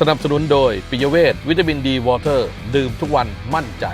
สนับสนุนโดยปิยเวทวิตามินดีวอเตอร์ ดื่มทุกวันมั่นใจ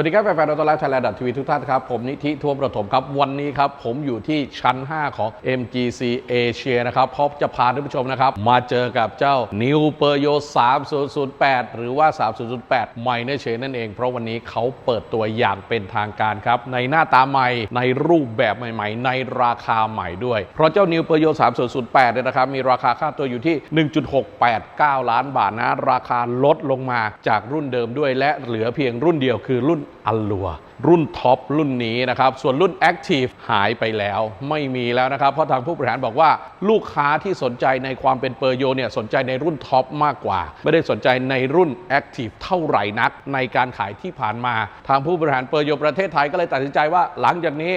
วัสดีครับแฟนๆดรไลฟ์ไทยแลนด์ทีวีทุกท่านครับ ผมนิธิทวประถมครับ วันนี้ครับ ผมอยู่ที่ชั้น 5 ของ MGC Asia นะครับเพราะจะพาท่านผู้ชมนะครับ มาเจอกับเจ้า New p e r y o 3008 หรือว่า 3008 ใหม่ในเชนนั่นเอง เพราะวันนี้เขาเปิดตัวอย่างเป็นทางการครับ ในหน้าตาใหม่ในรูปแบบใหม่ๆ ในราคาใหม่ด้วย เพราะเจ้า New p e r y o 3008 เนี่ยนะครับมีราคาค่าตัวอยู่ที่ 1.689 ล้านบาทนะราคาลดลงมาจากรุ่นเดิมด้วย และเหลือเพียงรุ่นเดียวคือรุ่นอัลลัว รุ่นท็อปรุ่นนี้นะครับ ส่วนรุ่น Active หายไปแล้วไม่มีแล้วนะครับ เพราะทางผู้บริหารบอกว่าลูกค้าที่สนใจในความเป็นเปอร์โยเนี่ยสนใจในรุ่นท็อปมากกว่า ไม่ได้สนใจในรุ่น Active เท่าไหร่นักในการขายที่ผ่านมา ทางผู้บริหารเปอร์โยประเทศไทยก็เลยตัดสินใจว่าหลังจากนี้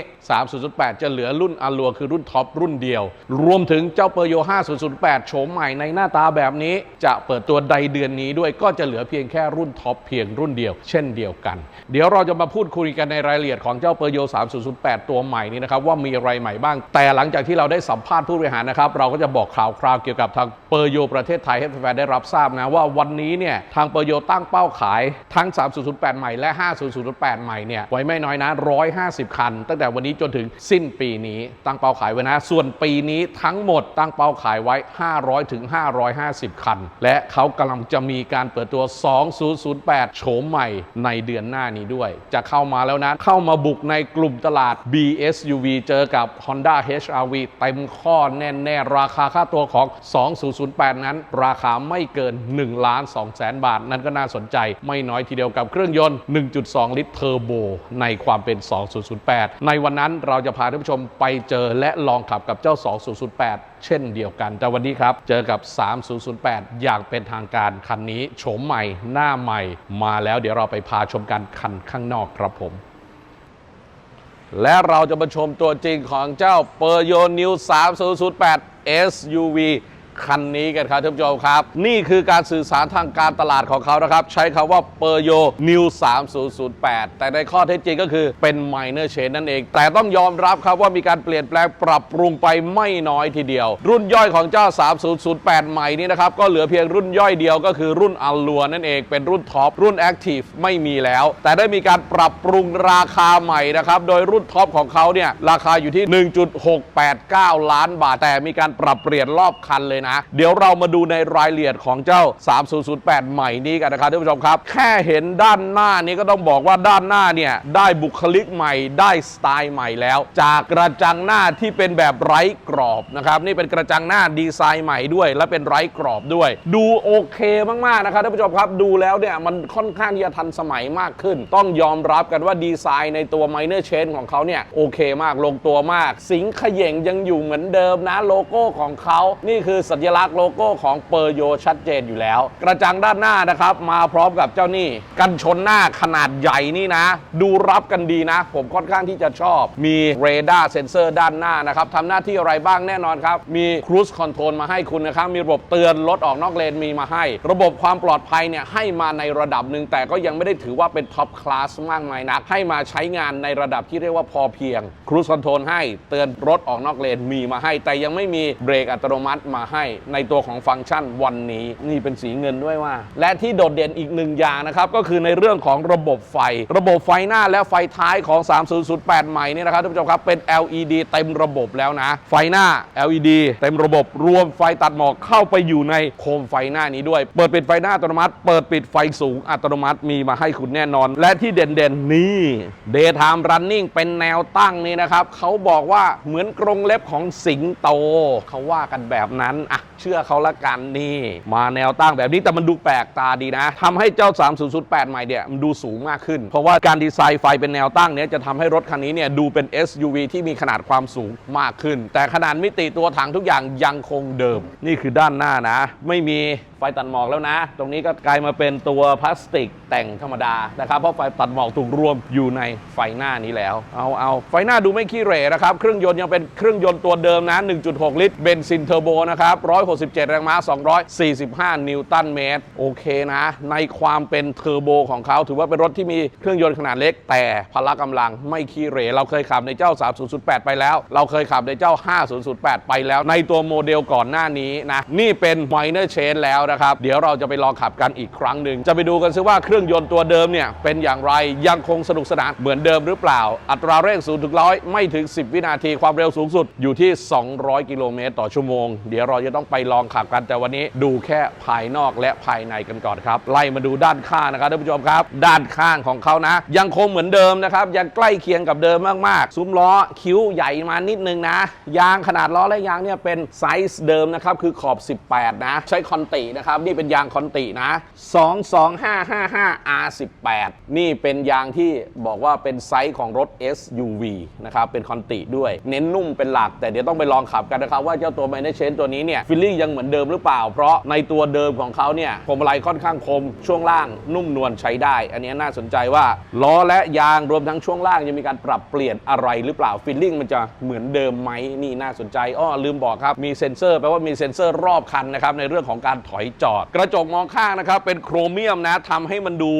3008 จะเหลือรุ่นอัลลัวคือรุ่นท็อปรุ่นเดียว รวมถึงเจ้าเปอร์โย5008โฉมใหม่ในหน้าตาแบบนี้ จะเปิดตัวใดเดือนนี้ด้วยก็จะเหลือเพียงแค่รุ่นท็อปเพียงรุ่นเดียว เช่นเดียวกัน เดี๋ยวเราจะมาพูดคุยกันในรายละเอียดของเจ้าเปอร์โย 3008 ตัวใหม่นี้นะครับว่ามีอะไรใหม่บ้าง แต่หลังจากที่เราได้สัมภาษณ์ผู้บริหารนะครับ เราก็จะบอกข่าวคราวเกี่ยวกับทางเปอร์โยประเทศไทยให้แฟนๆได้รับทราบนะว่าวันนี้เนี่ยทางเปอร์โยตั้งเป้าขายทั้ง 3008 ใหม่และ 5008 ใหม่เนี่ยไว้ไม่น้อยนะ 150 คัน ตั้งแต่วันนี้จนถึงสิ้นปีนี้ตั้งเป้าขายไว้นะ ส่วนปีนี้ทั้งหมดตั้งเป้าขายไว้ 500ถึง550 คัน และเขากำลังจะมีการเปิดตัว 2008 โฉมใหม่ในเดือนหน้านี้ด้วย จะเข้ามาแล้วนะ เข้ามาบุกในกลุ่มตลาด BSUV เจอกับ Honda HRV เต็มข้อแน่ๆ ราคาค่าตัวของ 2008 นั้น ราคาไม่เกิน 1 ล้าน2แสนบาท นั่นก็น่าสนใจไม่น้อยทีเดียวกับเครื่องยนต์ 1.2 ลิตรเทอร์โบในความเป็น 2008 ในวันนั้นเราจะพาท่านผู้ชมไปเจอและลองขับกับเจ้า 2008 เช่นเดียวกัน แต่วันนี้ครับ เจอกับ 3008 อย่างเป็นทางการคันนี้โฉมใหม่หน้าใหม่ มาแล้วเดี๋ยวเราไปพาชมกันคันข้างนอกครับผม และเราจะมาชมตัวจริงของเจ้าเปอร์โยนิว3008 SUV คันนี้กันครับท่านผู้ชมครับ นี่คือการสื่อสารทางการตลาดของเขานะครับ ใช้คำว่าเปอร์โยนิว3008 แต่ในข้อเท็จจริงก็คือเป็น minor change นั่นเอง แต่ต้องยอมรับครับว่ามีการเปลี่ยนแปลงปรับปรุงไปไม่น้อยทีเดียว รุ่นย่อยของเจ้า 3008 ใหม่นี้นะครับ ก็เหลือเพียงรุ่นย่อยเดียวก็คือรุ่นอัลลัวนั่นเองเป็นรุ่นท็อปรุ่น Active ไม่มีแล้ว แต่ได้มีการปรับปรุงราคาใหม่นะครับโดยรุ่นท็อปของเขาเนี่ยราคาอยู่ที่ 1.689 ล้านบาทแต่มีการปรับเปลี่ยนรอบคันเลยนะเดี๋ยวเรามาดูในรายละเอียดของเจ้า 3008 ใหม่นี้กันนะครับท่านผู้ชมครับ แค่เห็นด้านหน้านี้ก็ต้องบอกว่าด้านหน้าเนี่ย ได้บุคลิกใหม่ได้สไตล์ใหม่แล้ว จากกระจังหน้าที่เป็นแบบไร้กรอบนะครับนี่เป็นกระจังหน้าดีไซน์ใหม่ด้วย และเป็นไร้กรอบด้วย ดูโอเคมากๆนะครับท่านผู้ชมครับดูแล้วเนี่ยมันค่อนข้างที่จะทันสมัยมากขึ้น ต้องยอมรับกันว่าดีไซน์ในตัว Minor Change ของเขาเนี่ยโอเคมากลงตัวมาก สิงเขย่งยังอยู่เหมือนเดิมนะโลโก้ของเขา นี่คือสัญลักษณ์โลโก้ของเปอร์โยชัดเจนอยู่แล้ว กระจังด้านหน้านะครับ มาพร้อมกับเจ้านี่ กันชนหน้าขนาดใหญ่นี่นะ ดูรับกันดีนะ ผมค่อนข้างที่จะชอบ มีเรดาร์เซนเซอร์ด้านหน้านะครับทำหน้าที่อะไรบ้างแน่นอนครับ มีครู e คอนโทรลมาให้คุณนะครับ มีระบบเตือนรถออกนอกเลนมีมาให้ ระบบความปลอดภัยเนี่ยให้มาในระดับหนึ่งแต่ก็ยังไม่ได้ถือว่าเป็นท็อปคลาสมากมายนักให้มาใช้งานในระดับที่เรียกว่าพอเพียงครู e คอนโทรลให้เตือนรถออกนอกเลนมีมาให้ แต่ยังไม่มีเบรกอัตโนมัติมาให้ให้ในตัวของฟังก์ชันวันนี้นี่เป็นสีเงินด้วยว่า และที่โดดเด่นอีกหนึ่งอย่างนะครับ ก็คือในเรื่องของระบบไฟ ระบบไฟหน้าและไฟท้ายของ 3008 ใหม่นี่นะครับท่านผู้ชมครับเป็น LED เต็มระบบแล้วนะ ไฟหน้า LED เต็มระบบรวมไฟตัดหมอกเข้าไปอยู่ในโคมไฟหน้านี้ด้วย เปิดปิดไฟหน้าอัตโนมัติ เปิดปิดไฟสูงอัตโนมัติมีมาให้คุณแน่นอน และที่เด่นๆนี่ Daytime Running เป็นแนวตั้งนี่นะครับเขาบอกว่าเหมือนกรงเล็บของสิงโตเขาว่ากันแบบนั้นอะเชื่อเขาละกันนี่ มาแนวตั้งแบบนี้แต่มันดูแปลกตาดีนะทำให้เจ้า 3008 ใหม่เนี่ยมันดูสูงมากขึ้น เพราะว่าการดีไซน์ไฟเป็นแนวตั้งเนี่ยจะทำให้รถคันนี้เนี่ยดูเป็น SUV ที่มีขนาดความสูงมากขึ้น แต่ขนาดมิติตัวถังทุกอย่างยังคงเดิม นี่คือด้านหน้านะ ไม่มีไฟตัดหมอกแล้วนะ ตรงนี้ก็กลายมาเป็นตัวพลาสติกแต่งธรรมดานะครับ เพราะไฟตัดหมอกถูกรวมอยู่ในไฟหน้านี้แล้ว เอาเอาไฟหน้าดูไม่ขี้เหร่นะครับ เครื่องยนต์ยังเป็นเครื่องยนต์ตัวเดิมนะ 1.6 ลิตรเบนซินเทอร์โบนะครับ167 แรงม้า 245 นิวตันเมตร โอเคนะ ในความเป็นเทอร์โบของเขาถือว่าเป็นรถที่มีเครื่องยนต์ขนาดเล็ก แต่พละกำลังไม่ขี้เหร่เราเคยขับในเจ้า 3008 ไปแล้ว เราเคยขับในเจ้า 5008 ไปแล้ว ในตัวโมเดลก่อนหน้านี้นะ นี่เป็น minor change แล้วนะครับ เดี๋ยวเราจะไปลองขับกันอีกครั้งหนึ่ง จะไปดูกันซิว่าเครื่องยนต์ตัวเดิมเนี่ยเป็นอย่างไรยังคงสนุกสนานเหมือนเดิมหรือเปล่า อัตราเร่ง0ถึงร้อยไม่ถึง 10 วินาทีความเร็วสูงสุดอยู่ที่ 200 กิโลเมตรต่อชั่วโมงเดี๋ยวเราจะต้องไปลองขับกัน แต่วันนี้ดูแค่ภายนอกและภายในกันก่อนครับ ไล่มาดูด้านข้างนะครับท่านผู้ชมครับ ด้านข้างของเขานะ ยังคงเหมือนเดิมนะครับ ยังใกล้เคียงกับเดิมมากๆ ซุ้มล้อคิ้วใหญ่มานิดนึงนะ ยางขนาดล้อและยางเนี่ยเป็นไซส์เดิมนะครับคือขอบ 18 นะ ใช้คอนตินะครับนี่เป็นยางคอนตินะ 22555 R18 นี่เป็นยางที่บอกว่าเป็นไซส์ของรถ SUV นะครับเป็นคอนติด้วย เน้นนุ่มเป็นหลัก แต่เดี๋ยวต้องไปลองขับกันนะครับว่าเจ้าตัว m i n o r Change ตัวนี้เนี่ยฟิลลิ่งยังเหมือนเดิมหรือเปล่า เพราะในตัวเดิมของเขาเนี่ยพวงมาลัยค่อนข้างคม ช่วงล่างนุ่มนวลใช้ได้ อันนี้น่าสนใจว่าล้อและยางรวมทั้งช่วงล่างจะมีการปรับเปลี่ยนอะไรหรือเปล่าฟิลลิ่งมันจะเหมือนเดิมไหมนี่น่าสนใจอ้อลืมบอกครับมีเซ็นเซอร์แปลว่ามีเซ็นเซอร์รอบคันนะครับในเรื่องของการถอยจอด กระจกมองข้างนะครับเป็นโครเมียมนะทำให้มันดู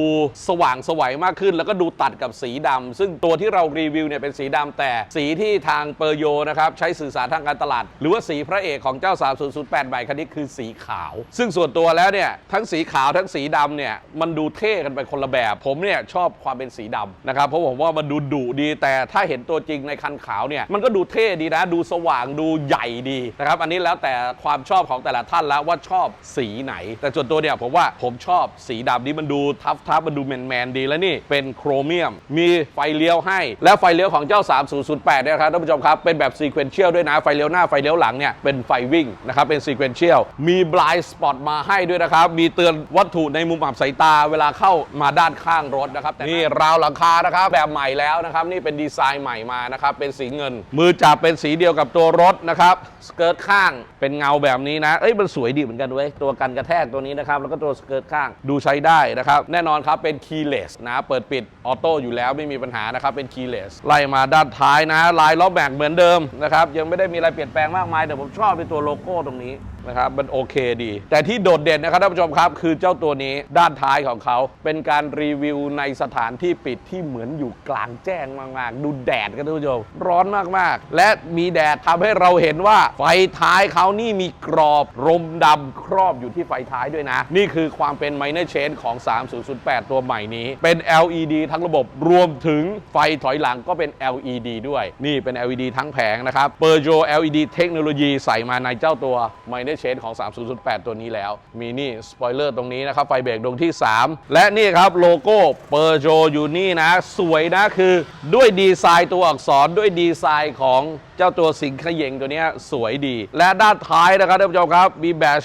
สว่างสวัยมากขึ้น แล้วก็ดูตัดกับสีดำซึ่งตัวที่เรารีวิวเนี่ยเป็นสีดำแต่สีที่ทางเปอร์โยนะครับใช้สื่อสารทางการตลาด หรือว่าสีพระเอกของเจ้า0.08 ใบคันนี้คือสีขาว ซึ่งส่วนตัวแล้วเนี่ย ทั้งสีขาวทั้งสีดำเนี่ย มันดูเท่กันไปคนละแบบ ผมเนี่ย ชอบความเป็นสีดำนะครับ เพราะผมว่ามันดูดุดี แต่ถ้าเห็นตัวจริงในคันขาวเนี่ย มันก็ดูเท่ดีนะ ดูสว่างดูใหญ่ดีนะครับ อันนี้แล้วแต่ความชอบของแต่ละท่านแล้วว่าชอบสีไหน แต่ส่วนตัวเนี่ยผมว่าผมชอบสีดำนี่มันดูทัฟทับมันดูแมนแมนดีแล้วนี่เป็นโครเมียม มีไฟเลี้ยวให้ และไฟเลี้ยวของเจ้า 3008เนี่ยครับท่านผู้ชมครับเป็นแบบซีเควนเชียลด้วยนะไฟเลี้ยวหน้าไฟเลี้ยวหลังเนี่ยเป็นไฟวิ่งนะครับนซีเควนเชียลมีบลายสปอตมาให้ด้วยนะครับ มีเตือนวัตถุในมุมอับสายตาเวลาเข้ามาด้านข้างรถนะครับแต่นี่ราวหลังคานะครับแบบใหม่แล้วนะครับ นี่เป็นดีไซน์ใหม่มานะครับ เป็นสีเงิน มือจับเป็นสีเดียวกับตัวรถนะครับสเกิร์ตข้างเป็นเงาแบบนี้นะเอ้ยมันสวยดีเหมือนกันเว้ยตัวกันกระแทกตัวนี้นะครับแล้วก็ตัวสเกิร์ตข้างดูใช้ได้นะครับ แน่นอนครับเป็น keyless นะเปิดปิดออโต้อยู่แล้วไม่มีปัญหานะครับเป็น keyless ไล่มาด้านท้ายนะลายล้อแม็กเหมือนเดิมนะครับยังไม่ได้มีอะไรเปลี่ยนแปลงมากมายแต่ผมชอบในตัวโลโก้ตรงนี้นะครับมันโอเคดี แต่ที่โดดเด่นนะครับท่านผู้ชมครับ คือเจ้าตัวนี้ด้านท้ายของเขาเป็นการรีวิวในสถานที่ปิดที่เหมือนอยู่กลางแจ้งมากๆ ดูแดดกันท่านผู้ชมร้อนมากๆ และมีแดดทำให้เราเห็นว่าไฟท้ายเขานี่มีกรอบรมดำครอบอยู่ที่ไฟท้ายด้วยนะ นี่คือความเป็น minor change ของ 3008 ตัวใหม่นี้ เป็น LED ทั้งระบบรวมถึงไฟถอยหลังก็เป็น LED ด้วย นี่เป็น LED ทั้งแผงนะครับ Peugeot LED เทคโนโลยีใส่มาในเจ้าตัว minor change ของ 3008 ตัวนี้แล้ว มีนี่ สปอยเลอร์ตรงนี้นะครับ ไฟเบรกดวงที่ 3 และนี่ครับ โลโก้เปอร์โจอยู่นี่นะ สวยนะคือด้วยดีไซน์ตัวอักษรด้วยดีไซน์ของ จ้าตัวสิงขยงตัวนี้สวยดี และด้านท้ายนะครับท่านผู้ชมครับมีแบช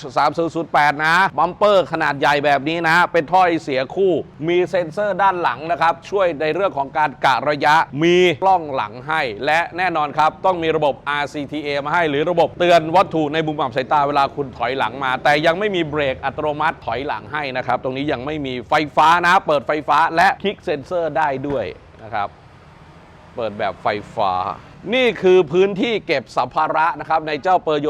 3008 นะ บัมเปอร์ขนาดใหญ่แบบนี้นะ เป็นถ้อยเสียคู่ มีเซ็นเซอร์ด้านหลังนะครับ ช่วยในเรื่องของการกะระยะ มีกล้องหลังให้ และแน่นอนครับ ต้องมีระบบ RCTA มาให้ หรือระบบเตือนวัตถุในมุมอับสายตาเวลาคุณถอยหลังมา แต่ยังไม่มีเบรกอัตโนมัติถอยหลังให้นะครับ ตรงนี้ยังไม่มีไฟฟ้านะ เปิดไฟฟ้าและคลิกเซ็นเซอร์ได้ด้วยนะครับ เปิดแบบไฟฟ้า นี่คือพื้นที่เก็บสัมภาระนะครับในเจ้าเปอร์โย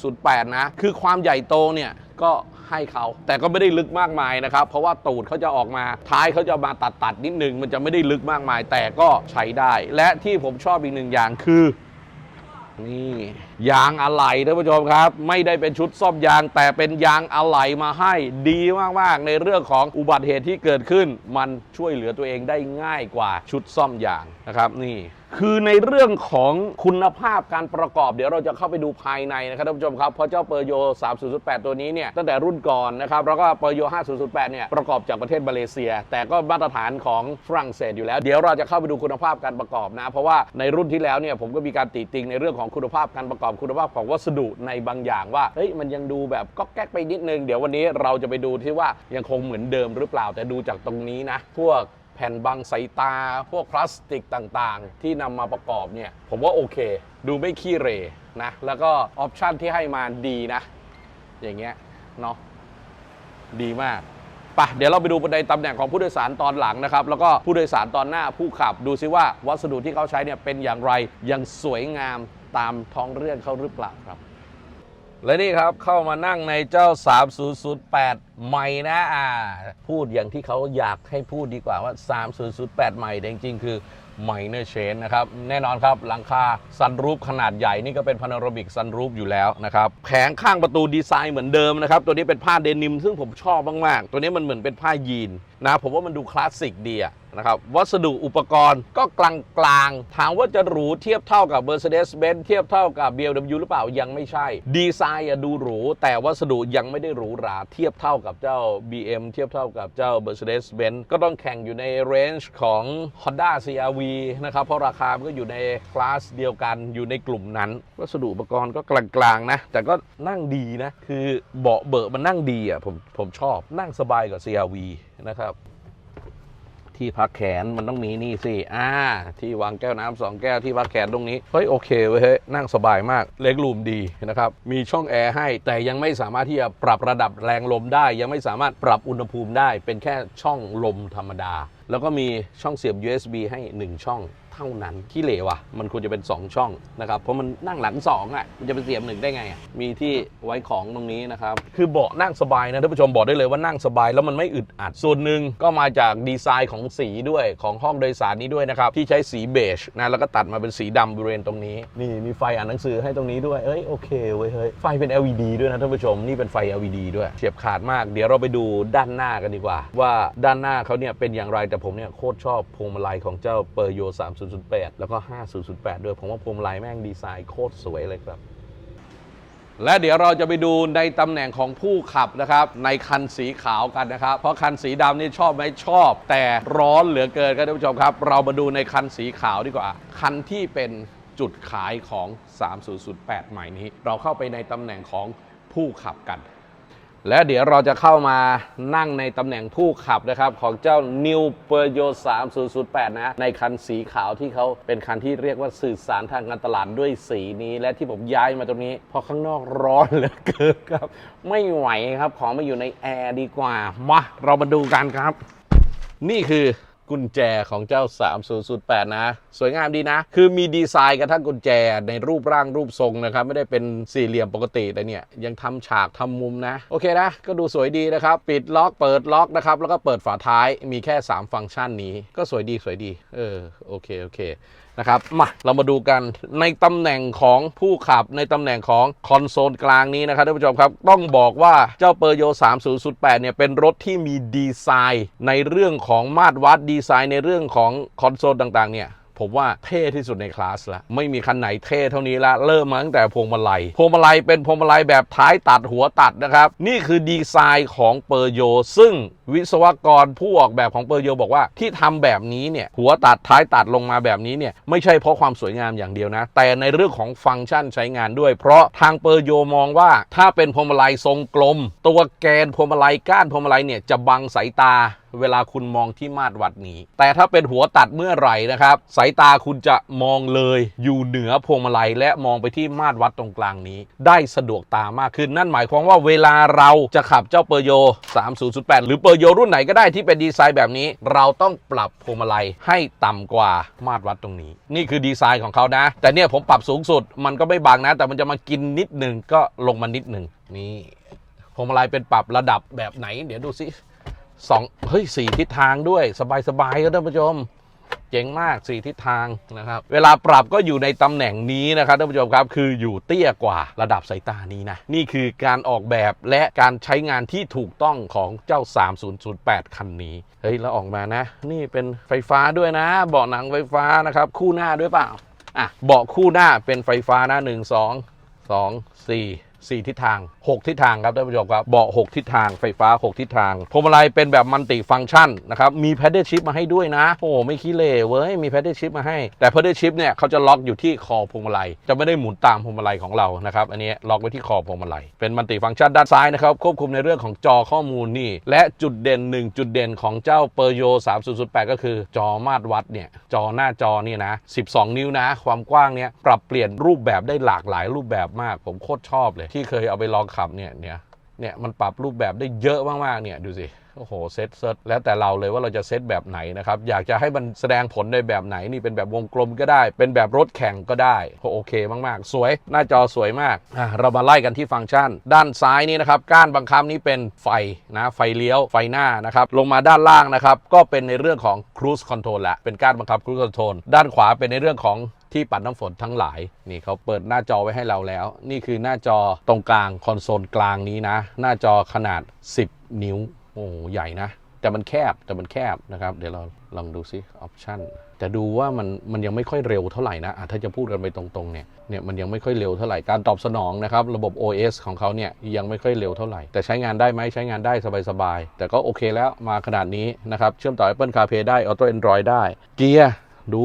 3008 นะ คือความใหญ่โตเนี่ยก็ให้เขาแต่ก็ไม่ได้ลึกมากมายนะครับ เพราะว่าตูดเขาจะออกมาท้ายเขาจะมาตัดตัดๆนิดนึง มันจะไม่ได้ลึกมากมาย แต่ก็ใช้ได้ และที่ผมชอบอีกหนึ่งอย่างคือ นี่ยางอะไหล่ท่านผู้ชมครับ ไม่ได้เป็นชุดซ่อมยาง แต่เป็นยางอะไหล่มาให้ดีมาก ๆ ในเรื่องของอุบัติเหตุที่เกิดขึ้น มันช่วยเหลือตัวเองได้ง่ายกว่าชุดซ่อมยางนะครับนี่ คือในเรื่องของคุณภาพการประกอบ เดี๋ยวเราจะเข้าไปดูภายในนะครับท่านผู้ชมครับเพราะเจ้าเปอร์โย 3008 ตัวนี้เนี่ยตั้งแต่รุ่นก่อนนะครับแล้วก็เปอร์โย 5008 เนี่ยประกอบจากประเทศมาเลเซีย แต่ก็มาตรฐานของฝรั่งเศสอยู่แล้ว เดี๋ยวเราจะเข้าไปดูคุณภาพการประกอบนะ เพราะว่าในรุ่นที่แล้วเนี่ยผมก็มีการติติงในเรื่องของคุณภาพการประกอบคุณภาพของวัสดุในบางอย่างว่าเฮ้ยมันยังดูแบบก็แก๊กไปนิดนึงเดี๋ยววันนี้เราจะไปดูที่ว่ายังคงเหมือนเดิมหรือเปล่าแต่ดูจากตรงนี้นะพวก ผ่นบังสายตา พวกพลาสติกต่างๆ ที่นำมาประกอบเนี่ย ผมว่าโอเค ดูไม่ขี้เรนะ แล้วก็ออปชันที่ให้มาดีนะ อย่างเงี้ยเนาะดีมากไปะเดี๋ยวเราไปดูในตำแหน่งของผู้โดยสารตอนหลังนะครับ แล้วก็ผู้โดยสารตอนหน้าผู้ขับ ดูซิว่าวัสดุที่เขาใช้เนี่ยเป็นอย่างไรยังสวยงามตามท้องเรื่องเขาหรือเปล่าครับ และนี่ครับเข้ามานั่งในเจ้า 3008 ใหม่นะอ่าพูดอย่างที่เขาอยากให้พูดดีกว่าว่า 3008 ใหม่แต่จริงๆ คือใหม่เนอร์เชนนะครับ แน่นอนครับ หลังคาซันรูฟขนาดใหญ่นี่ก็เป็นพานาโรมิกซันรูฟอยู่แล้วนะครับแผงข้างประตูดีไซน์เหมือนเดิมนะครับ ตัวนี้เป็นผ้าเดนิมซึ่งผมชอบมากๆ ตัวนี้มันเหมือนเป็นผ้ายีนนะผมว่ามันดูคลาสสิกดีอะ นะครับวัสดุอุปกรณ์ก็กลางๆถามว่าจะหรูเทียบเท่ากับ Mercedes-Benz เทียบเท่ากับ BMW หรือเปล่ายังไม่ใช่ ดีไซน์ดูหรู แต่วัสดุยังไม่ได้หรูหราเทียบเท่ากับเจ้า BM เทียบเท่ากับเจ้า Mercedes-Benz ก็ต้องแข่งอยู่ในเรนจ์ของ Honda CR-V นะครับเพราะราคามันก็อยู่ในคลาสเดียวกันอยู่ในกลุ่มนั้น วัสดุอุปกรณ์ก็กลางๆนะแต่ก็นั่งดีนะคือเบาะเบอะมันนั่งดีอะผมผมชอบนั่งสบายกว่า CR-V นะครับ ที่พักแขนมันต้องมีนี่สิอ่า ที่วางแก้วน้ำสองแก้วที่พักแขนตรงนี้ เฮ้ยโอเคเว้ยนั่งสบายมาก เล็กลูมดีนะครับ มีช่องแอร์ให้ แต่ยังไม่สามารถที่จะปรับระดับแรงลมได้ ยังไม่สามารถปรับอุณหภูมิได้ เป็นแค่ช่องลมธรรมดา แล้วก็มีช่องเสียบ USB ให้ 1 ช่อง เท่านั้นขี้เหร่ว่ะมันควรจะเป็น 2 ช่องนะครับเพราะมันนั่งหลัง2อะมันจะไปเสียบหนึ่งได้ไงอะมีที่ไว้ของตรงนี้นะครับคือเบาะนั่งสบายนะท่านผู้ชมบอกได้เลยว่านั่งสบายแล้วมันไม่อึดอัดส่วนหนึ่งก็มาจากดีไซน์ของสีด้วยของห้องโดยสารนี้ด้วยนะครับที่ใช้สีเบจนะแล้วก็ตัดมาเป็นสีดำบริเวณตรงนี้นี่มีไฟอ่านหนังสือให้ตรงนี้ด้วยเอ้ยโอเคเว้ยเฮ้ยไฟเป็น LED ด้วยนะท่านผู้ชมนี่เป็นไฟ LED ด้วยเฉียบขาดมาก เดี๋ยวเราไปดูด้านหน้ากันดีกว่า ว่าด้านหน้าเขาเนี่ยเป็นอย่างไรแต่ผมเนี่ยโคตรชอบพวงมาลัยของเจ้าเปอร์โย008 แล้วก็ 5008 ด้วย ผมว่าพวงมาลัยแม่งดีไซน์โคตรสวยเลยครับ และเดี๋ยวเราจะไปดูในตำแหน่งของผู้ขับนะครับ ในคันสีขาวกันนะครับ เพราะคันสีดำนี่ชอบไหมชอบ แต่ร้อนเหลือเกินครับท่านผู้ชมครับ เรามาดูในคันสีขาวดีกว่า คันที่เป็นจุดขายของ 3008 ใหม่นี้ เราเข้าไปในตำแหน่งของผู้ขับกัน และเดี๋ยวเราจะเข้ามานั่งในตำแหน่งผู้ขับนะครับ ของเจ้า New p e r y o 3008 นะ ในคันสีขาวที่เขาเป็นคันที่เรียกว่าสื่อสารทางการตลาดด้วยสีนี้ และที่ผมย้ายมาตรงนี้เพราะข้างนอกร้อนเหลือเกินครับ ไม่ไหวครับ ขอมาอยู่ในแอร์ดีกว่า มา เรามาดูกันครับ นี่คือ กุญแจของเจ้า 3008 นะ สวยงามดีนะ คือมีดีไซน์กระทั่งกุญแจในรูปร่างรูปทรงนะครับ ไม่ได้เป็นสี่เหลี่ยมปกติแต่เนี่ย ยังทำฉากทำมุมนะ โอเคนะ ก็ดูสวยดีนะครับ ปิดล็อกเปิดล็อกนะครับ แล้วก็เปิดฝาท้ายมีแค่ 3 ฟังก์ชันนี้ ก็สวยดีสวยดี เออโอเคโอเค นะครับมาเรามาดูกันในตำแหน่งของผู้ขับในตำแหน่งของคอนโซลกลางนี้นะครับท่านผู้ชมครับ ต้องบอกว่าเจ้าเปอร์โย 3008 เนี่ยเป็นรถที่มีดีไซน์ ในเรื่องของมาตรวัดดีไซน์ในเรื่องของคอนโซลต่างๆเนี่ยผมว่าเท่ที่สุดในคลาสละไม่มีคันไหนเท่เท่านี้ละเริ่มมาตั้งแต่พวงมาลัย พวงมาลัยเป็นพวงมาลัยแบบท้ายตัดหัวตัดนะครับ นี่คือดีไซน์ของเปอร์โย ซึ่ง วิศวกรผู้ออกแบบของเปอร์โยบอกว่าที่ทำแบบนี้เนี่ยหัวตัดท้ายตัดลงมาแบบนี้เนี่ยไม่ใช่เพราะความสวยงามอย่างเดียวนะ แต่ในเรื่องของฟังก์ชันใช้งานด้วย เพราะทางเปอร์โยมองว่า ถ้าเป็นพวงมาลัยทรงกลม ตัวแกนพวงมาลัยก้านพวงมาลัยเนี่ยจะบังสายตาเวลาคุณมองที่มาตรวัดนี้ แต่ถ้าเป็นหัวตัดเมื่อไหร่นะครับ สายตาคุณจะมองเลยอยู่เหนือพวงมาลัย และมองไปที่มาตรวัดตรงกลางนี้ ได้สะดวกตามากขึ้น นั่นหมายความว่าเวลาเราจะขับเจ้าเปอร์โย 3008 หรือเปอร์โยยรุ่นไหนก็ได้ที่เป็นดีไซน์แบบนี้ เราต้องปรับพวงมาลัยให้ต่ำกว่ามาตรวัดตรงนี้ นี่คือดีไซน์ของเขานะ แต่เนี่ยผมปรับสูงสุดมันก็ไม่บางนะ แต่มันจะมากินนิดหนึ่งก็ลงมานิดหนึ่งนี่พวงมาลัยเป็นปรับระดับแบบไหน เดี๋ยวดูสิสองเฮ้ยสี่ทิศทางด้วย สบายสบายๆครับท่านผู้ชม เจ๋งมากสี่ทิศทางนะครับ เวลาปรับก็อยู่ในตำแหน่งนี้นะครับท่านผู้ชมครับ คืออยู่เตี้ยกว่าระดับสายตานี้นะ นี่คือการออกแบบและการใช้งานที่ถูกต้องของเจ้า 3008 คันนี้ เฮ้ย แล้วออกมานะ นี่เป็นไฟฟ้าด้วยนะ เบาะหนังไฟฟ้านะครับ คู่หน้าด้วยเปล่า อะ เบาะคู่หน้าเป็นไฟฟ้านะ 1 2 2 4 4 ทิศทาง 6 ทิศทางครับท่านผู้ชมครับเบาะ6ทิศทางไฟฟ้า 6 ทิศทางพวงมาลัยเป็นแบบมัลติฟังก์ชันนะครับมีแพดเดิลชิพมาให้ด้วยนะ โอ้ไม่ขี้เหร่เว้ยมีแพดเดิลชิพมาให้ แต่แพดเดิลชิพเนี่ยเขาจะล็อกอยู่ที่คอพวงมาลัยจะไม่ได้หมุนตามพวงมาลัยของเรานะครับอันนี้ล็อกไว้ที่คอพวงมาลัยเป็นมัลติฟังก์ชันด้านซ้ายนะครับควบคุมในเรื่องของจอข้อมูลนี่ และจุดเด่นหนึ่งจุดเด่นของเจ้าเปอร์โย3008 ก็คือจอมาตรวัดเนี่ยจอหน้าจอนี่นะ 12 นิ้วนะ ความกว้างเนี่ยปรับเปลี่ยนรูปแบบได้หลากหลายรูปแบบมาก ผมโคตรชอบเลยที่เคยเอาไปลองขับเนี่ยเนี่ยเนี่ยมันปรับรูปแบบได้เยอะมากๆเนี่ยดูสิ โอ้โหเซตเซตแล้วแต่เราเลยว่าเราจะเซตแบบไหนนะครับ อยากจะให้มันแสดงผลในแบบไหนนี่เป็นแบบวงกลมก็ได้ เป็นแบบรถแข่งก็ได้โอเคมากๆ สวยหน้าจอสวยมากอะเรามาไล่กันที่ฟังก์ชัน ด้านซ้ายนี้นะครับก้านบังคับนี้เป็นไฟนะไฟเลี้ยวไฟหน้านะครับลงมาด้านล่างนะครับก็เป็นในเรื่องของ cruise control ละเป็นก้านบังคับ cruise control ด้านขวาเป็นในเรื่องของที่ปัดน้ำฝนทั้งหลาย นี่เขาเปิดหน้าจอไว้ให้เราแล้ว นี่คือหน้าจอตรงกลางคอนโซลกลางนี้นะ หน้าจอขนาด 10 นิ้ว โอ้โหใหญ่นะ แต่มันแคบแต่มันแคบนะครับ เดี๋ยวเราลองดูซิออปชันแต่ดูว่ามันมันยังไม่ค่อยเร็วเท่าไหร่นะะถ้าจะพูดกันไปตรงๆเนี่ยเนี่ยมันยังไม่ค่อยเร็วเท่าไหร่การตอบสนองนะครับระบบ OS ของเขาเนี่ยยังไม่ค่อยเร็วเท่าไหร่ แต่ใช้งานได้ไหมใช้งานได้สบายๆแต่ก็โอเคแล้วมาขนาดนี้นะครับเชื่อมต่อ Apple CarPlay ได้ Auto Android ได้เกียร์ดู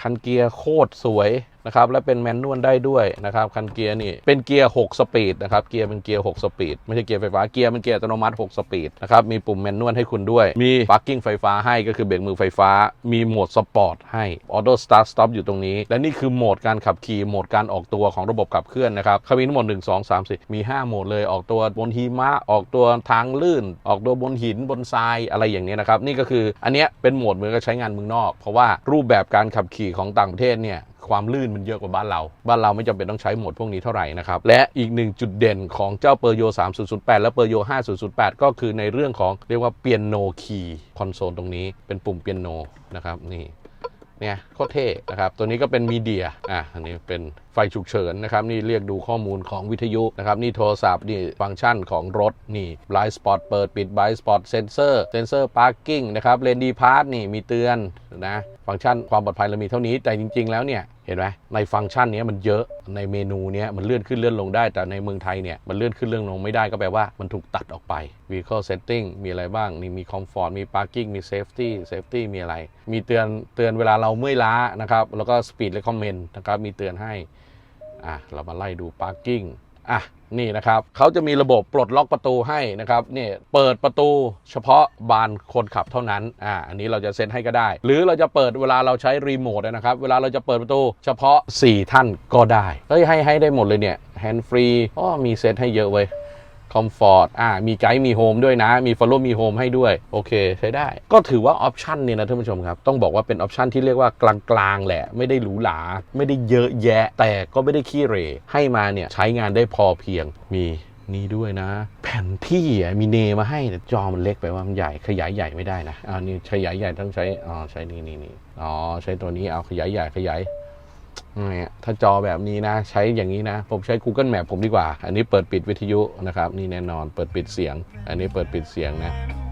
คันเกียร์โคตรสวย นะครับและเป็นแมนนวลได้ด้วยนะครับคันเกียร์นี่เป็นเกียร์ 6 สปีดนะครับเกียร์เป็นเกียร์ 6 สปีด ไม่ใช่เกียร์ไฟฟ้าเกียร์เป็นเกียร์อัตโนมัติ 6 สปีดนะครับมีปุ่มแมนนวลให้คุณด้วย มีปาร์กิ้งไฟฟ้าให้ก็คือเบรกมือไฟฟ้า มีโหมดสปอร์ตให้ออโต้สตาร์ทสต็อปอยู่ตรงนี้ และนี่คือโหมดการขับขี่โหมดการออกตัวของระบบขับเคลื่อนนะครับเขามีทั้งหมด 1 2 3 4 มี 5 โหมดเลยออกตัวบนหิมะออกตัวทางลื่น ออกตัวบนหินบนทรายอะไรอย่างนี้นะครับนี่ก็คืออันเนี้ยเป็นโหมดเหมือนกับใช้งานเมืองนอก เพราะว่ารูปแบบการขับขี่ของต่างประเทศเนี่ย ความลื่นมันเยอะกว่าบ้านเรา บ้านเราไม่จำเป็นต้องใช้โหมดพวกนี้เท่าไหร่นะครับ และอีกหนึ่งจุดเด่นของเจ้าเปอร์โย 3008 และเปอร์โย 5008 ก็คือในเรื่องของเรียกว่าเปียโนคีย์คอนโซลตรงนี้เป็นปุ่มเปียโนนะครับนี่เนี่ยโคตรเท่นะครับ ตัวนี้ก็เป็นมีเดียอะอันนี้เป็น ไฟฉุกเฉินนะครับนี่เรียกดูข้อมูลของวิทยุนะครับนี่โทรศัพท์นี่ฟังก์ชันของรถนี่ blind spot เปิดปิด blind spot sensor sensor parking นะครับเลนดีพาร์ทนี่มีเตือนนะฟังก์ชันความปลอดภัยเรามีเท่านี้แต่จริง ๆ แล้วเนี่ยเห็นไหมในฟังก์ชันนี้มันเยอะในเมนูนี้มันเลื่อนขึ้นเลื่อนลงได้ แต่ในเมืองไทยเนี่ยมันเลื่อนขึ้นเลื่อนลงไม่ได้ก็แปลว่ามันถูกตัดออกไป vehicle setting มีอะไรบ้างนี่มี comfort มี parking มี safety safety มีอะไร มีเตือนเตือนเวลาเราเมื่อยล้านะครับแล้วก็ speed recommend นะครับมีเตือนให้ อะเรามาไล่ดูปาร์กิ่งอะนี่นะครับเขาจะมีระบบปลดล็อกประตูให้นะครับเนี่ยเปิดประตูเฉพาะบานคนขับเท่านั้นอ่าอันนี้เราจะเซตให้ก็ได้ หรือเราจะเปิดเวลาเราใช้รีโมทนะครับเวลาเราจะเปิดประตูเฉพาะ 4 ท่านก็ได้เฮ้ยให้ให้ได้หมดเลยเนี่ยแฮนด์ฟรีอ๋อมีเซตให้เยอะเว้ย คอมฟอร์ตอ่ามีไกด์มีโฮมด้วยนะ มี Follow มีโฮมให้ด้วย โอเค ใช้ได้ ก็ถือว่าออปชันเนี่ยนะท่านผู้ชมครับ ต้องบอกว่าเป็นออปชันที่เรียกว่ากลางๆแหละ ไม่ได้หรูหราไม่ได้เยอะแยะ แต่ก็ไม่ได้ขี้เหร่ให้มาเนี่ยใช้งานได้พอเพียงมีนี่ด้วยนะ แผ่นที่มีเนมาให้แต่จอมันเล็กไปว่ามันใหญ่ขยายใหญ่ไม่ได้นะอ่านี่ขยายใหญ่ต้องใช้อ๋อใช้นี่นี่นี่อ๋อใช้ตัวนี้เอาขยายใหญ่ขยาย เนี่ยถ้าจอแบบนี้นะ ใช้อย่างนี้นะ ผมใช้ Google Map ผมดีกว่า อันนี้เปิดปิดวิทยุนะครับ นี่แน่นอนเปิดปิดเสียง อันนี้เปิดปิดเสียงนะ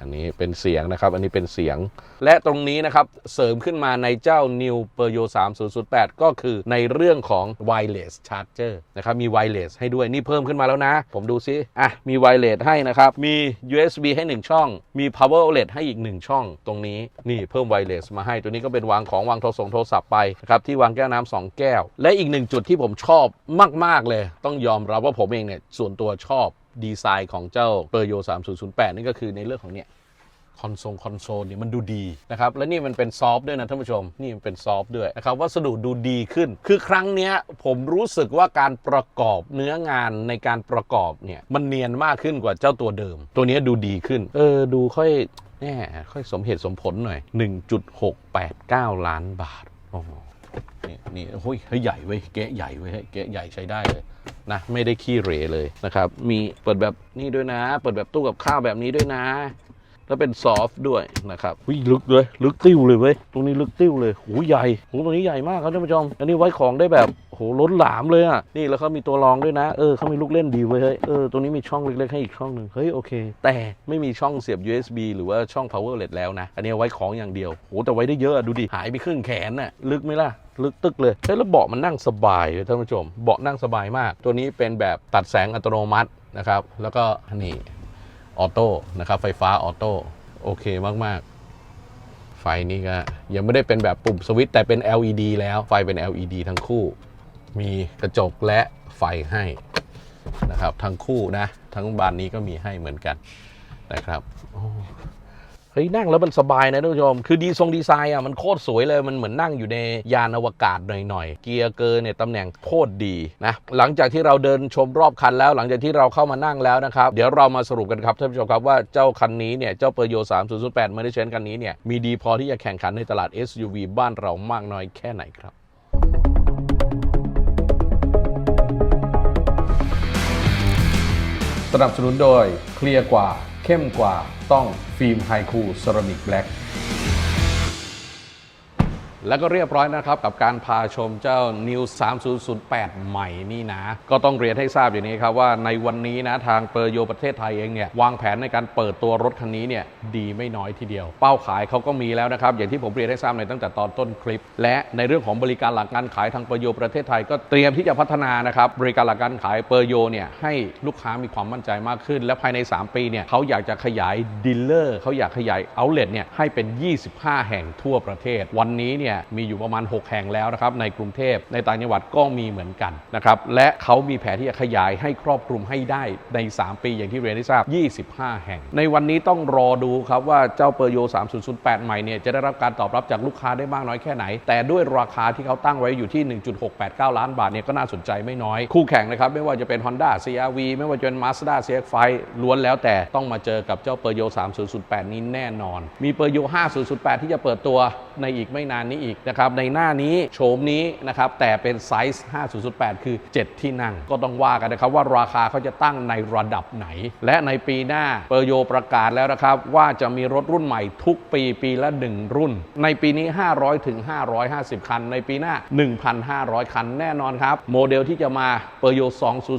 อันนี้เป็นเสียงนะครับ อันนี้เป็นเสียง และตรงนี้นะครับ เสริมขึ้นมาในเจ้า New p e r y o 3008 ก็คือในเรื่องของ wireless charger นะครับ มี wireless ให้ด้วย นี่เพิ่มขึ้นมาแล้วนะ ผมดูซิอะ มี wireless ให้นะครับ มี USB ให้ 1 ช่อง มี power outlet ให้อีก 1 ช่อง ตรงนี้ นี่เพิ่ม wireless มาให้ ตัวนี้ก็เป็นวางของวางโทรศัพท์โทรศัพท์ไปนะครับ ที่วางแก้วน้ำสองแก้ว และอีกหนึ่งจุดที่ผมชอบมาก ๆ เลย ต้องยอมรับว่าผมเองเนี่ยส่วนตัวชอบ ดีไซน์ของเจ้า p e r y o 3008 นี่ก็คือในเรื่องของเนี่ยคอนโซลคอนโซลเนี่ยมันดูดีนะครับ และนี่มันเป็นซอฟต์ด้วยนะท่านผู้ชม นี่มันเป็นซอฟต์ด้วยนะครับวัสดุดูดีขึ้น คือครั้งเนี้ยผมรู้สึกว่าการประกอบเนื้องานในการประกอบเนี่ยมันเนียนมากขึ้นกว่าเจ้าตัวเดิม ตัวนี้ดูดีขึ้น เออ ดูค่อยแน่ค่อยสมเหตุสมผลหน่อย 1.689 ล้านบาทโอ้ นี่นี่โอ้ยเฮ้ยใหญ่เว้ยเกะใหญ่เว้ยเกะใหญ่ใช้ได้เลยนะ ไม่ได้ขี้เหร่เลยนะครับ มีเปิดแบบนี้ด้วยนะ เปิดแบบตู้กับข้าวแบบนี้ด้วยนะ แล้วเป็นซอฟต์ด้วยนะครับวิลึกเลย ลึกติ้วเลยเว้ยตรงนี้ลึกติ้วเลยหูใหญ่หูตรงนี้ใหญ่มากครับท่านผู้ชมอันนี้ไว้ของได้แบบโหล้นหลามเลยอะนี่แล้วเขามีตัวรองด้วยนะเออเขามีลูกเล่นดีเว้ยเฮ้ยเออตรงนี้มีช่องเล็กๆให้อีกช่องหนึ่งเฮ้ยโอเค แต่ไม่มีช่องเสียบ USB หรือว่าช่อง power LED แล้วนะ อันนี้ไว้ของอย่างเดียวโหแต่ไว้ได้เยอะอะดูดิหายไปครึ่งแขนน่ะลึกไหมล่ะลึกตึกเลยเฮ้ยแล้วเบาะมันนั่งสบายเลยท่านผู้ชมเบาะนั่งสบายมาก ตัวนี้เป็นแบบตัดแสงอัตโนมัตินะครับแล้วก็นี่ ออโต้นะครับไฟฟ้าออโต้โอเคมาก ๆ ไฟนี้ก็ยังไม่ได้เป็นแบบปุ่มสวิตช์แต่เป็น LED แล้วไฟเป็น LED ทั้งคู่ มีกระจกและไฟให้นะครับทั้งคู่นะ ทั้งบานนี้ก็มีให้เหมือนกันนะครับ เฮ้ยนั่งแล้วมันสบายนะท่านผู้ชม คือดีทรงดีไซน์อะมันโคตรสวยเลยมันเหมือนนั่งอยู่ในยานอวกาศหน่อยๆ เกียร์เกอร์เนี่ยตำแหน่งโคตรดีนะหลังจากที่เราเดินชมรอบคันแล้ว หลังจากที่เราเข้ามานั่งแล้วนะครับ เดี๋ยวเรามาสรุปกันครับท่านผู้ชมครับว่าเจ้าคันนี้เนี่ยเจ้าเปอร์โย3008 Mercedes คันนี้เนี่ยมีดีพอที่จะแข่งขันในตลาด SUV บ้านเรามากน้อยแค่ไหนครับ สนับสนุนโดยเคลียร์กว่า เข้มกว่าต้องฟิล์มไฮคูเซรามิกแบล็ก แล้วก็เรียบร้อยนะครับ กับการพาชมเจ้า New 3008 ใหม่นี่นะ ก็ต้องเรียนให้ทราบอย่างนี้ครับว่าในวันนี้นะทางเปอร์โยประเทศไทยเองเนี่ยวางแผนในการเปิดตัวรถคันนี้เนี่ยดีไม่น้อยทีเดียว เป้าขายเขาก็มีแล้วนะครับ อย่างที่ผมเรียนให้ทราบในตั้งแต่ตอนต้นคลิป และในเรื่องของบริการหลังการขายทางเปอร์โยประเทศไทยก็เตรียมที่จะพัฒนานะครับบริการหลังการขายเปอร์โยเนี่ยให้ลูกค้ามีความมั่นใจมากขึ้น และภายใน 3 ปีเนี่ยเขาอยากจะขยายดีลเลอร์เขาอยากขยายเอาท์เลทเนี่ยให้เป็น 25 แห่งทั่วประเทศ วันนี้เนี่ยมีอยู่ประมาณ 6 แห่งแล้วนะครับในกรุงเทพในต่างจังหวัดก็มีเหมือนกันนะครับและเขามีแผนที่จะขยายให้ครอบคลุมให้ได้ใน 3 ปีอย่างที่เรียนให้ทราบ 25 แห่ง ในวันนี้ต้องรอดูครับว่าเจ้าเปอร์โย 3008 ใหม่เนี่ยจะได้รับการตอบรับจากลูกค้าได้มากน้อยแค่ไหน แต่ด้วยราคาที่เขาตั้งไว้อยู่ที่ 1.689 ล้านบาทเนี่ยก็น่าสนใจไม่น้อย คู่แข่งนะครับไม่ว่าจะเป็น Honda CRV ไม่ว่าจะเป็น Mazda CX-5 ล้วนแล้วแต่ต้องมาเจอกับเจ้าเปอร์โย 3008 นี้แน่นอน มีเปอร์โย 5008 ที่จะเปิดตัว ในอีกไม่นานนี้อีกนะครับในหน้านี้โฉมนี้นะครับแต่เป็นไซส์5008 คือ 7 ที่นั่ง ก็ต้องว่ากันนะครับว่าราคาเขาจะตั้งในระดับไหน และในปีหน้าเปอร์โยประกาศแล้วนะครับ ว่าจะมีรถรุ่นใหม่ทุกปีปีละ 1 รุ่น ในปีนี้ 500ถึง550 คัน ในปีหน้า 1,500 คันแน่นอนครับ โมเดลที่จะมาเปอร์โย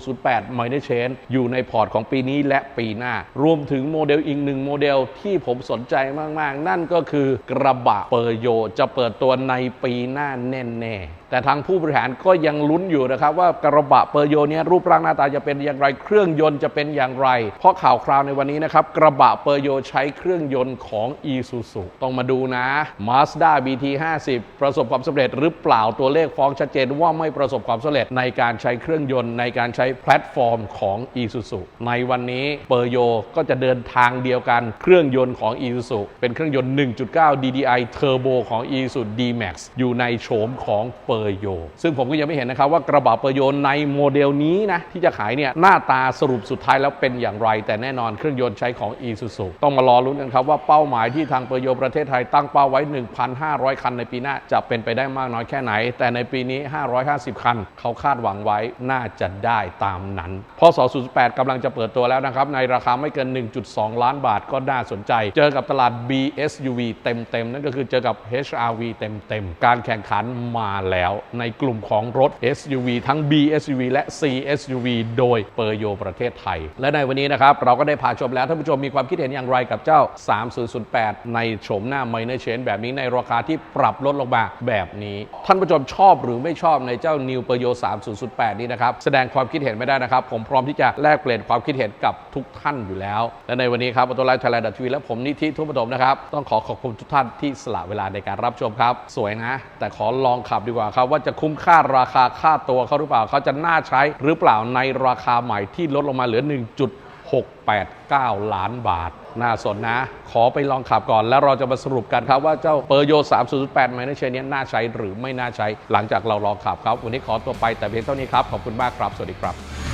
2008 m i n e r c h a n อยู่ในพอร์ตของปีนี้และปีหน้า รวมถึงโมเดลอีกหนึ่งโมเดลที่ผมสนใจมาก ๆ นั่นก็คือกระบะเปอร์โยจะเปิดตัวในปีหน้าแน่ๆ แต่ทางผู้บริหารก็ยังลุ้นอยู่นะครับว่ากระบะเปอร์โยเนี้รูปร่างหน้าตาจะเป็นอย่างไรเครื่องยนต์จะเป็นอย่างไร เพราะข่าวคราวในวันนี้นะครับกระบะเปอร์โยใช้เครื่องยนต์ของ e s u z u ต้องมาดูนะ Mazda BT 50 ประสบความสำเร็จหรือเปล่าตัวเลขฟ้องชัดเจนว่าไม่ประสบความสำเร็จในการใช้เครื่องยนต์ในการใช้แพลตฟอร์มของ e s u z u ในวันนี้เปอร์โยก็จะเดินทางเดียวกันเครื่องยนต์ของ e s u z u เป็นเครื่องยนต์ 1.9 DDI Turbo ของ e s u z u D-Max อยู่ในโฉมของเปอร์โย ซึ่งผมก็ยังไม่เห็นนะครับว่ากระบะเปอร์โยในโมเดลนี้นะที่จะขายเนี่ยหน้าตาสรุปสุดท้ายแล้วเป็นอย่างไร แต่แน่นอนเครื่องยนต์ใช้ของ e s u z u ต้องมารอลุ้นกันครับว่าเป้าหมายที่ทางเปอร์โยประเทศไทยตั้งเป้าไว้ 1,500 คันในปีหน้าจะเป็นไปได้มากน้อยแค่ไหน แต่ในปีนี้ 550 คัน เขาคาดหวังไว้น่าจะได้ตามนั้นพศ08กำลังจะเปิดตัวแล้วนะครับในราคาไม่เกิน 1.2 ล้านบาทก็น่าสนใจ เจอกับตลาด BSUV เต็มๆนั่นก็คือเจอกับ HRV เต็มๆการแข่งขันมาแล้วในกลุ่มของรถ SUV ทั้ง BSUV และ CSUV โดยเปอร์โยประเทศไทย และในวันนี้นะครับ เราก็ได้พาชมแล้ว ท่านผู้ชมมีความคิดเห็นอย่างไรกับเจ้า 3008 ในโฉมหน้า Minor Change แบบนี้ในราคาที่ปรับลดลงมาแบบนี้ ท่านผู้ชมชอบหรือไม่ชอบในเจ้า New p e r o 3008 นี้นะครับ แสดงความคิดเห็นไม่ได้นะครับ ผมพร้อมที่จะแลกเปลี่ยนความคิดเห็นกับทุกท่านอยู่แล้ว และในวันนี้ครับอ u ต o ไลฟ์ไทยแลนด์ทีวีและผมนิธิทุพปฐมนะครับต้องขอขอบคุณทุกท่านที่สละเวลาในการรับชมครับ สวยนะ แต่ขอลองขับดีกว่าครับว่าจะคุ้มค่าราคาค่าตัวเขาหรือเปล่า เขาจะน่าใช้หรือเปล่าในราคาใหม่ที่ลดลงมาเหลือ 1.689 ล้านบาท น่าสนนะ ขอไปลองขับก่อนแล้วเราจะมาสรุปกันครับว่าเจ้าเปอร์โย308 m i n เชนนี้น่าใช้หรือไม่น่าใช้ หลังจากเราลองขับครับ วันนี้ขอตัวไปแต่เพียงเท่านี้ครับ ขอบคุณมากครับ สวัสดีครับ